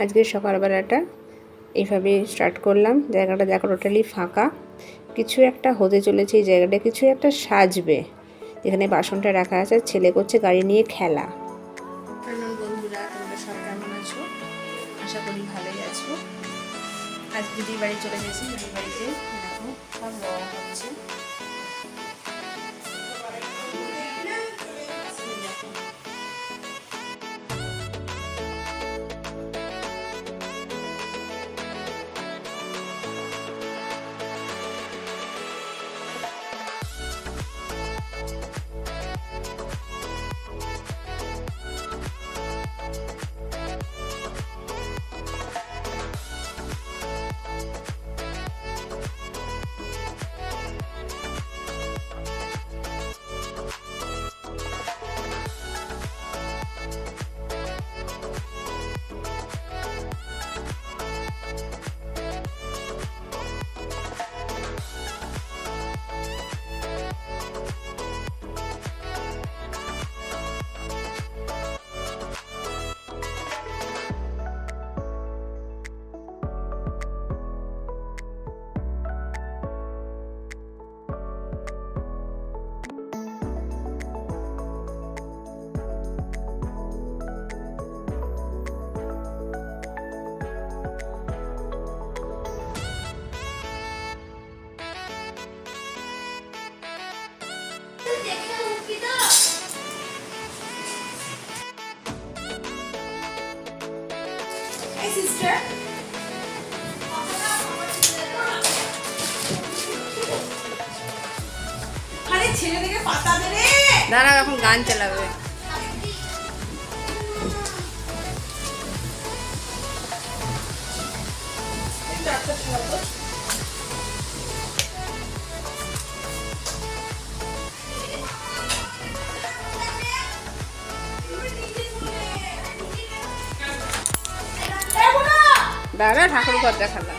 আজকে সকালবেলাটা এইভাবে স্টার্ট করলাম। জায়গাটা দেখো টোটালি ফাঁকা। কিছু একটা হতে চলেছে এই জায়গাটা, কিছু একটা সাজবে। যেখানে বাসনটা রাখা আছে, ছেলে করছে গাড়ি নিয়ে খেলা। বন্ধুরা, তোমরা সব কেমন আছো? আশা করি ভালোই আছো। আজ দিদির বাড়ি চলে গেছি, দিদির বাড়িতে। Hey, sister. দাঁড়াও এখন গান চালাবে। দাঁড়া ঠাকুর ঘর দেখালাম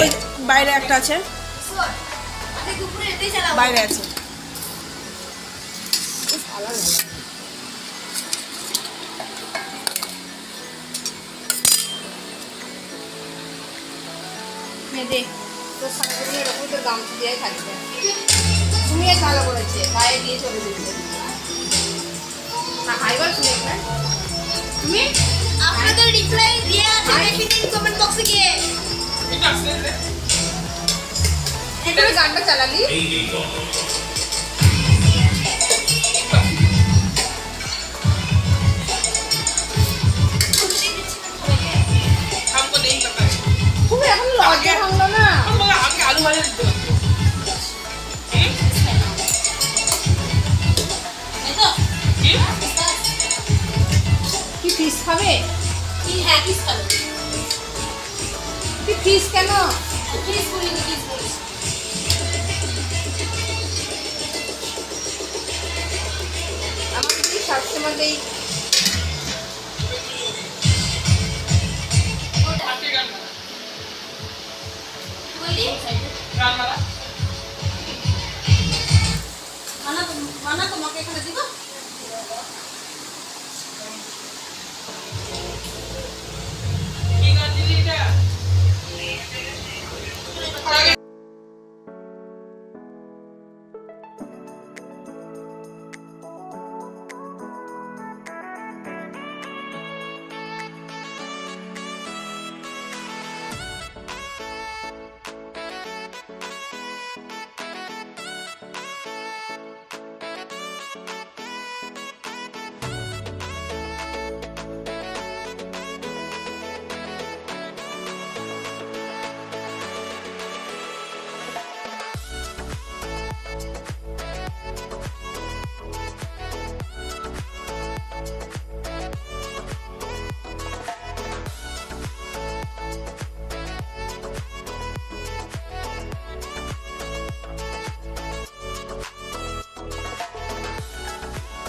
ওই বাইরে একটা আছে। বাইরে আছে। মেয়েদে তোর সারাদিন এরকম তো গামছা দিয়ে থাকবে। আর ভালো করেছে গায়ে দিয়ে চলে যেতে হাইবার তুমি তুমি? আপনাদের রিপ্লাই দিয়ে আছে দেখি কমেন্ট বক্সে গিয়ে। এটা গানটা চালালি? মতোই খানা তোমাকে এখানে দিব।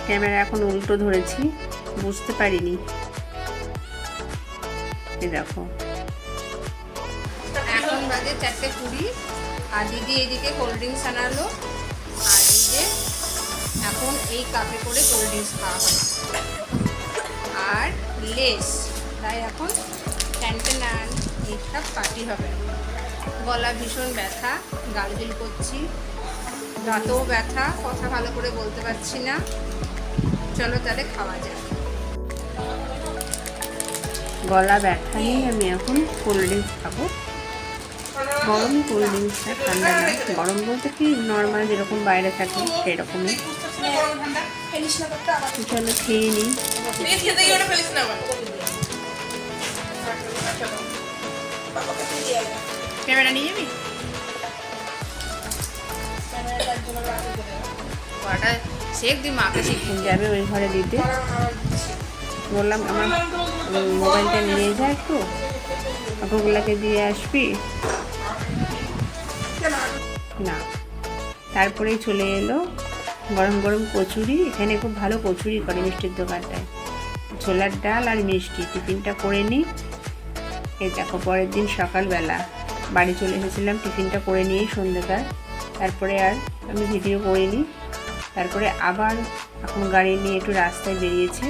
ক্যামেরা এখন উল্টো ধরেছি, বুঝতে পারিনি। দেখো। এখন বাজে চারটে কুড়ি, আর দিদি এদিকে কোল্ড ড্রিঙ্কস আনালো, আর এই যে এখন এই কাপে করে কোল্ড ড্রিঙ্কস খাওয়া আর লেস, তাই এখন ট্যান্টেনান এই কাপ পার্টি হবে। গলা ভীষণ ব্যথা গালবিল করছি। দাঁতেও ব্যথা, কথা ভালো করে বলতে পারছি না। চলো তাহলে খাওয়া যাক গলা ব্যথা নিয়ে আমি এখন কোল্ড ড্রিঙ্কস খাব গরম কোল্ড ড্রিঙ্কসটা ঠান্ডা না গরম বলতে কি নর্মাল যেরকম বাইরে থাকে সেরকমই চলো খেয়ে নিই। ক্যামেরা নিয়ে যাবি। কটা শেখ দি মাকে শিখে যাবে ওই ঘরে দিতে। বললাম, আমার মোবাইলটা নিয়ে যা একটু। কাকুগুলাকে দিয়ে আসবি? না। তারপরেই চলে এলো গরম গরম কচুরি। এখানে খুব ভালো কচুরি করে মিষ্টির দোকানটায়। ছোলার ডাল আর মিষ্টি, টিফিনটা করে নিই এই দেখো, পরের দিন সকালবেলা বাড়ি চলে এসেছিলাম, টিফিনটা করে নিয়েই সন্ধ্যেকার তারপরে আর আমি ভিডিও করিনি। তারপরে আবার এখন গাড়ি নিয়ে একটু রাস্তায় বেরিয়েছে।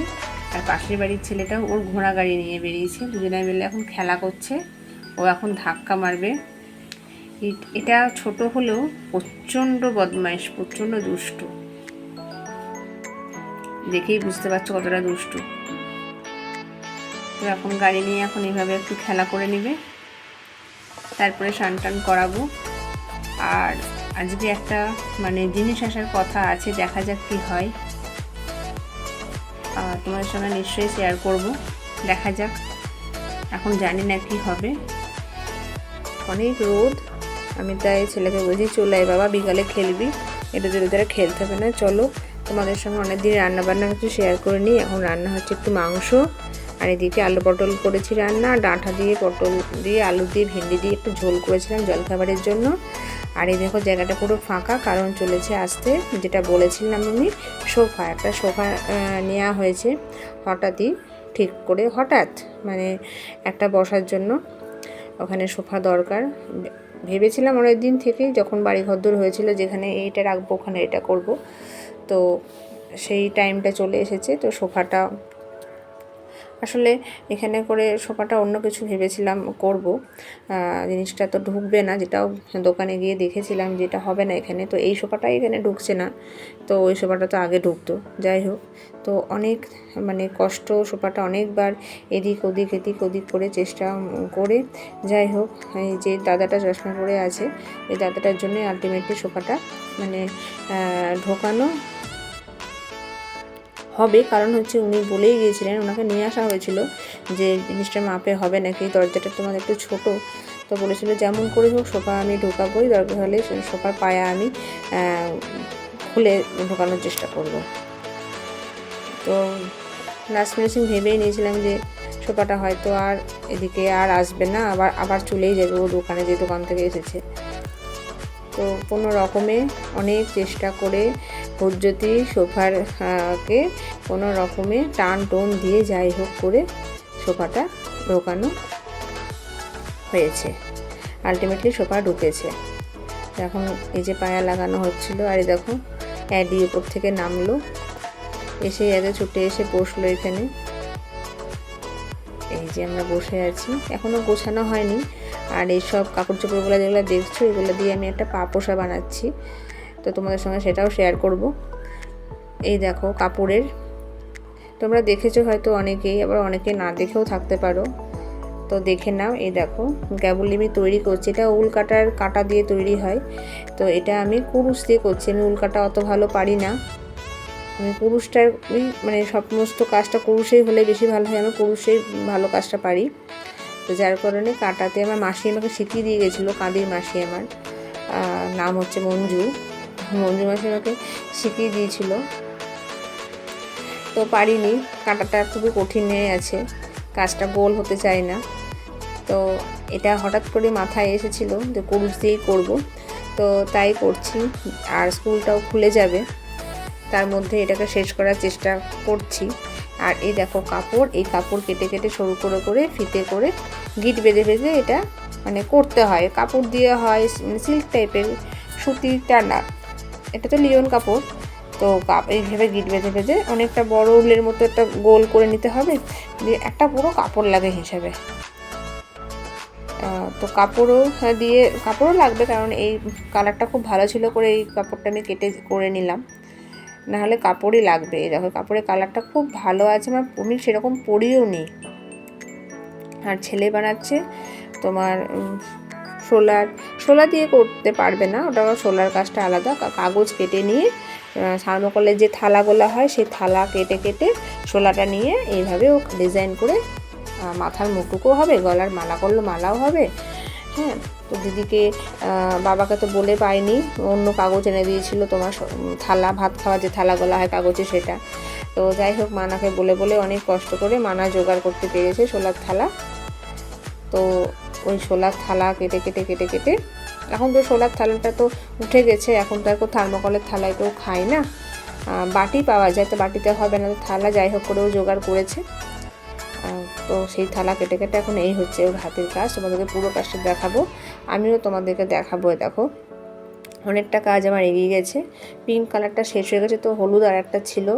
আর পাশের বাড়ির ছেলেটাও ওর ঘোড়া গাড়ি নিয়ে বেরিয়েছে। দুজনে মিলে এখন খেলা করছে। ও এখন ধাক্কা মারবে। এটা ছোট হলেও প্রচণ্ড বদমাইশ, প্রচণ্ড দুষ্টু। দেখেই বুঝতে পারছ কতটা দুষ্টু। তো এখন গাড়ি নিয়ে এখন এভাবে একটু খেলা করে নেবে। তারপরে স্নান টান করাবো। আর আজকে একটা মানে জিনিস আসার কথা আছে, দেখা যাক কি হয়। তোমাদের সঙ্গে নিশ্চয়ই শেয়ার করব, দেখা যাক। এখন জানি না কি হবে। অনেক রোদ। আমি তাই ছেলেকে বলছি, চলে আয় বাবা, বিকালে খেলবি। এটা জোরে ধরে খেলতে হবে না, চলো। তোমাদের সঙ্গে অনেক দিন রান্না বান্না কিছু শেয়ার করে নিই। এখন রান্না হচ্ছে একটু মাংস। আর এদিকে আলু পটল করেছি রান্না। ডাঁটা দিয়ে পটল দিয়ে, আলু দিয়ে, ভেন্ডি দিয়ে একটু ঝোল করেছিলাম জলখাবারের জন্য। আর এই দেখো জায়গাটা পুরো ফাঁকা, কারণ চলেছে আসতে, যেটা বলেছিলাম আমি, সোফা। একটা সোফা নেওয়া হয়েছে হঠাৎই, ঠিক করে হঠাৎ মানে একটা বসার জন্য। ওখানে সোফা দরকার। ভেবেছিলাম অনেক দিন থেকেই যখন বাড়ি ঘরদোর হয়েছিল যেখানে এইটা রাখব, ওখানে এটা করব। তো সেই টাইমটা চলে এসেছে। তো সোফাটা আসলে এখানে করে সোফাটা অন্য কিছু ভেবেছিলাম করব। জিনিসটা তো ঢুকবে না, যেটাও দোকানে গিয়ে দেখেছিলাম যেটা হবে না এখানে। তো এই সোফাটাই এখানে ঢুকছে না, তো ওই সোফাটা তো আগে ঢুকতো। যাই হোক, তো অনেক মানে কষ্ট সোফাটা অনেকবার এদিক ওদিক এদিক ওদিক করে চেষ্টা করে। যাই হোক, এই যে দাদাটা চশমা পরে আছে, এই দাদাটার জন্যই আলটিমেটলি সোফাটা মানে ঢোকানো। হবে, কারণ হচ্ছে উনি বলেই গিয়েছিলেন, ওনাকে নিয়ে আসা হয়েছিল যে জিনিসটা মাপে হবে নাকি, দরজাটা তোমার একটু ছোট। তো বলেছিল, যেমন করে হোক, সোফা আমি ঢোকাবোই, দরকার হলে সোফার পায়া আমি খুলে ঢোকানোর চেষ্টা করব। তো লাস্ট ফিনিশিং ভেবেই নিয়েছিলাম যে সোফাটা হয়তো আর এদিকে আর আসবে না, আবার আবার চলেই যাবে, ও দোকানে যে দোকান থেকে এসেছে। তো কোনো রকমে অনেক চেষ্টা করে হুজ্জতি সোফার আহ, কে কোনো রকমে টান টোন দিয়ে যাই হোক করে সোফাটা ঢোকানো হয়েছে। আলটিমেটলি সোফা ঢুকেছে। এখন এই যে পায়া লাগানো হচ্ছিল আর দেখো অ্যাডি উপর থেকে নামলো। এসে আগে ছুটে এসে বসল এখানে। এই যে আমরা বসে আছি। এখনও গোছানো হয়নি। আর এইসব কাপড় চোপড়গুলো যেগুলো দেখছ এগুলো দিয়ে আমি একটা পাপোশা বানাচ্ছি। তো তোমাদের সঙ্গে সেটাও শেয়ার করব। এই দেখো, কাপড়ের। তোমরা দেখেছ হয়তো অনেকেই, আবার অনেকে না দেখেও থাকতে পারো। তো দেখে নাও, এই দেখো গ্যাবুলিমি তৈরি করছি। এটা উল কাটার কাটা দিয়ে তৈরি হয়। তো এটা আমি কুরুশ দিয়ে করছি। আমি উল কাটা অত ভালো পারি না। আমি কুরুশটার মানে সমস্ত কাজটা কুরুশেই হলে বেশি ভালো হয়। আমি কুরুশেই ভালো কাজটা পারি। তো যার কারণে কাটাতে আমার মাসি আমাকে শিখিয়ে দিয়ে গেছিল, কাঁদির মাসি আমার। নাম হচ্ছে মঞ্জু। মঞ্জু মাসি শিখিয়ে দিয়েছিল। তো পারিনি, কাঁটাটা খুবই কঠিন হয়ে আছে, কাজটা গোল হতে চায় না। তো এটা হঠাৎ করে মাথায় এসেছিল যে কুরুশ দিয়েই করব। তো তাই করছি, আর স্কুলটাও খুলে যাবে। তার মধ্যে এটাকে শেষ করার চেষ্টা করছি। আর এই দেখো কাপড়, এই কাপড় কেটে কেটে সরু করে করে ফিতে করে গিট বেঁধে বেঁধে এটা মানে করতে হয়। কাপড় দিয়ে হয় সিল্ক টাইপের সুতিটা না এটা তো লিওন কাপড় তো কাপ এইভাবে গিট বেঁধে বেঁধে অনেকটা বড় উলের মতো একটা গোল করে নিতে হবে। দিয়ে একটা পুরো কাপড় লাগে হিসাবে। তো কাপড়ও হ্যাঁ, দিয়ে কাপড়ও লাগবে কারণ এই কালারটা খুব ভালো ছিল করে এই কাপড়টা আমি কেটে করে নিলাম। নাহলে কাপড়ই লাগবে। দেখো কাপড়ের কালারটা খুব ভালো আছে। আমার আমি সেরকম পরিও নি। আর ছেলে বানাচ্ছে। তোমার সোলার, সোলা দিয়ে করতে পারবে না। ওটা সোলার কাজটা আলাদা। কাগজ কেটে নিয়ে থার্মোকলের যে থালাগুলো হয় সেই থালা কেটে কেটে শোলাটা নিয়ে এইভাবে ও ডিজাইন করে মাথার মুটুকও হবে, গলার মালা করলে মালাও হবে। হ্যাঁ তো দিদিকে বাবাকে তো বলে পাইনি, অন্য কাগজ এনে দিয়েছিল তোমার থালা, ভাত খাওয়া যে থালা থালাগুলো হয় কাগজে সেটা। তো যাই হোক, মানাকে বলে বলে অনেক কষ্ট করে মানা জোগাড় করতে পেরেছে শোলার থালা। তো ওই শোলার থালা কেটে কেটে কেটে কেটে। এখন তো শোলার থালাটা তো উঠে গেছে, এখন তো আর কেউ থার্মোকলের থালায় কেউ খায় না। বাটি পাওয়া যায়, তো বাটিতে হবে না তো থালা যাই হোক করেও জোগাড় করেছে। তো সেই থালা কেটে কেটে এখন এই হচ্ছে ওর হাতের কাজ, তোমাদেরকে পুরো কাজটা দেখাবো। আমিও তোমাদেরকে দেখাবো দেখো। অনেকটা কাজ আমার এগিয়ে গেছে। পিঙ্ক কালারটা শেষ হয়ে গেছে, তো হলুদ আর একটা ছিল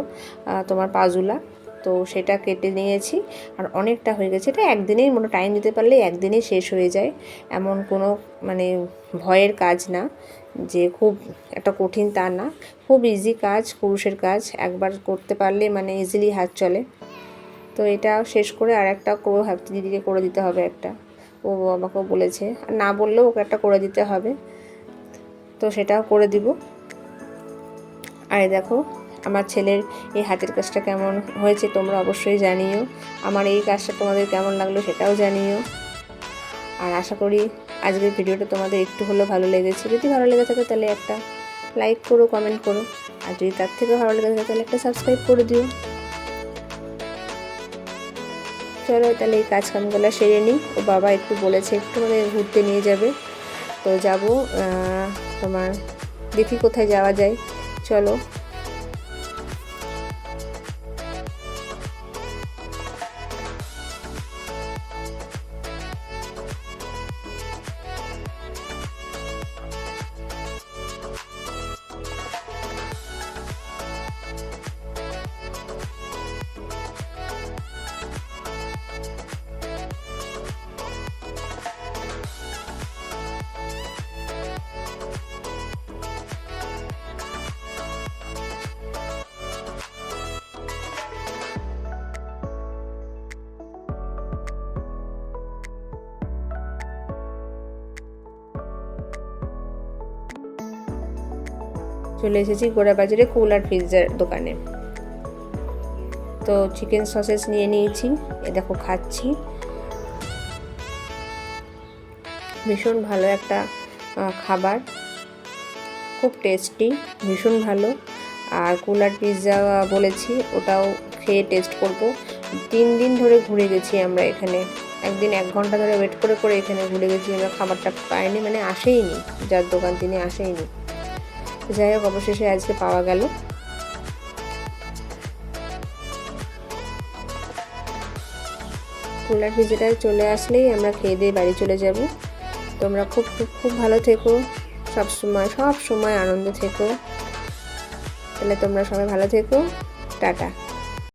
তোমার পাজুলা। তো সেটা কেটে নিয়েছি। আর অনেকটা হয়ে গেছে। এটা একদিনেই মনে টাইম দিতে পারলে একদিনেই শেষ হয়ে যায়। এমন কোনো মানে ভয়ের কাজ না যে খুব একটা কঠিন তা না। খুব ইজি কাজ, পুরুষের কাজ। একবার করতে পারলে মানে ইজিলি হাত চলে। তো এটা শেষ করে আর একটা করে ভাবছি দিদিকে করে দিতে হবে একটা। ও আমাকেও বলেছে। আর না বললেও ওকে একটা করে দিতে হবে। তো সেটাও করে দিব। আর দেখো আমার ছেলের এই হাতের কাজটা কেমন হয়েছে তোমরা অবশ্যই জানিও। আমার এই কাজটা তোমাদের কেমন লাগল সেটাও জানিও। আর আশা করি আজকের ভিডিওটা তোমাদের একটু হলেও ভালো লেগেছে। যদি ভালো লেগে থাকে তাহলে একটা লাইক করো কমেন্ট করো। আর যদি তার থেকে ভালো লেগে থাকে তাহলে একটা সাবস্ক্রাইব করে দিও। চলো তাহলে এই কাজ কামগুলো সেরে নিই। ও বাবা একটু বলেছে একটু মানে ঘুরতে নিয়ে যাবে। তো যাব তোমার দেখি কোথায় যাওয়া যায়? চলো। চলে এসেছি গোড়াবাজারে কুলার পিৎজার দোকানে। তো চিকেন সসেস নিয়ে নিয়েছি, এ দেখো খাচ্ছি। ভীষণ ভালো একটা খাবার। খুব টেস্টি ভীষণ ভালো। আর কুলার পিৎজা বলেছি, ওটাও খেয়ে টেস্ট করব। তিন দিন ধরে ঘুরে গেছি আমরা এখানে। একদিন এক ঘণ্টা ধরে ওয়েট করে করে এখানে ঘুরে গেছি আমরা খাবারটা পাইনি মানে আসেইনি। যার দোকান তিনি আসেইনি। যাই হোক, অবশেষে আজকে পাওয়া গেল। কুলার ভিজিটার চলে আসলেই আমরা খেয়ে দিয়ে বাড়ি চলে যাব। তোমরা খুব খুব খুব ভালো থেকো। সব সময় সব সময় আনন্দ থেকো। তাহলে তোমরা সবাই ভালো থেকো। টাটা।